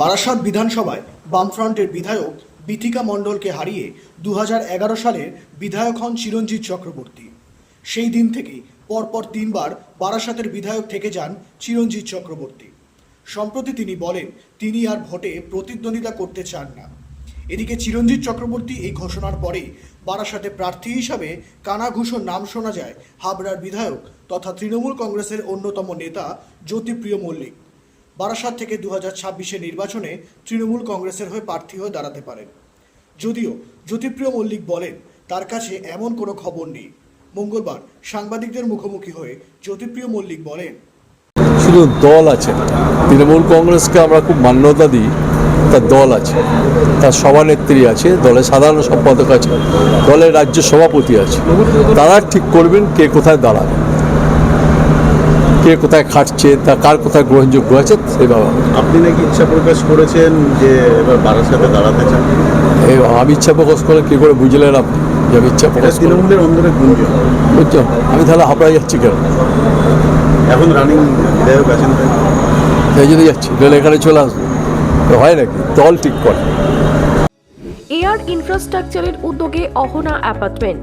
বারাসাত বিধানসভায় বামফ্রন্টের বিধায়ক বিথিকা মণ্ডলকে হারিয়ে দু এগারো সালের বিধায়ক হন চিরঞ্জিত চক্রবর্তী। সেই দিন থেকেই পরপর তিনবার বারাসাতের বিধায়ক থেকে যান চিরঞ্জিত চক্রবর্তী। সম্প্রতি তিনি বলেন, তিনি আর ভোটে প্রতিদ্বন্দ্বিতা করতে চান না। এদিকে চিরঞ্জিত চক্রবর্তী এই ঘোষণার পরেই বারাসাতে প্রার্থী হিসাবে কানাঘুষোর নাম শোনা যায় হাবড়ার বিধায়ক তথা তৃণমূল কংগ্রেসের অন্যতম নেতা জ্যোতিপ্রিয় মল্লিক। বারাসাত থেকে দু হাজার ছাব্বিশের নির্বাচনে তৃণমূল কংগ্রেসের হয়ে প্রার্থী হয়ে দাঁড়াতে পারেন। যদিও জ্যোতিপ্রিয় মল্লিক বলেন, তার কাছে এমন কোনো খবর নেই। মঙ্গলবার সাংবাদিকদের মুখোমুখি হয়ে জ্যোতিপ্রিয় মল্লিক বলেন, শুধু দল আছে। তৃণমূল কংগ্রেসকে আমরা খুব মান্যতা দিই, তার দল আছে। তার সভানেত্রী আছে, দলের সাধারণ সম্পাদক আছে, দলের রাজ্য সভাপতি আছে। তারা ঠিক করবেন কে কোথায় দাঁড়াবে। কে কোথায় খাটছে তা কার কোথায় গ্রহণযোগ্য আছে সেভাবে আপনি নাকি ইচ্ছা প্রকাশ করেছেন যে এবার বারাসাতে দাঁড়াতে চান? এই আমি ইচ্ছা প্রকাশ করে কী করে বুঝলেন আপনি যে আমি ইচ্ছা প্রকাশ তৃণমূলের অন্দরে গুঞ্জন। বুঝছ? আমি তাহলে হাবড়ায় যাচ্ছি কেন? এখন রানিং বিধায়ক আছেন সেই জন্য যাচ্ছি। রেল এখানে চলে আসবে হয় নাকি? দল ঠিক করে। এয়ার ইনফ্রাস্ট্রাকচারের উদ্যোগে অহনা অ্যাপার্টমেন্ট।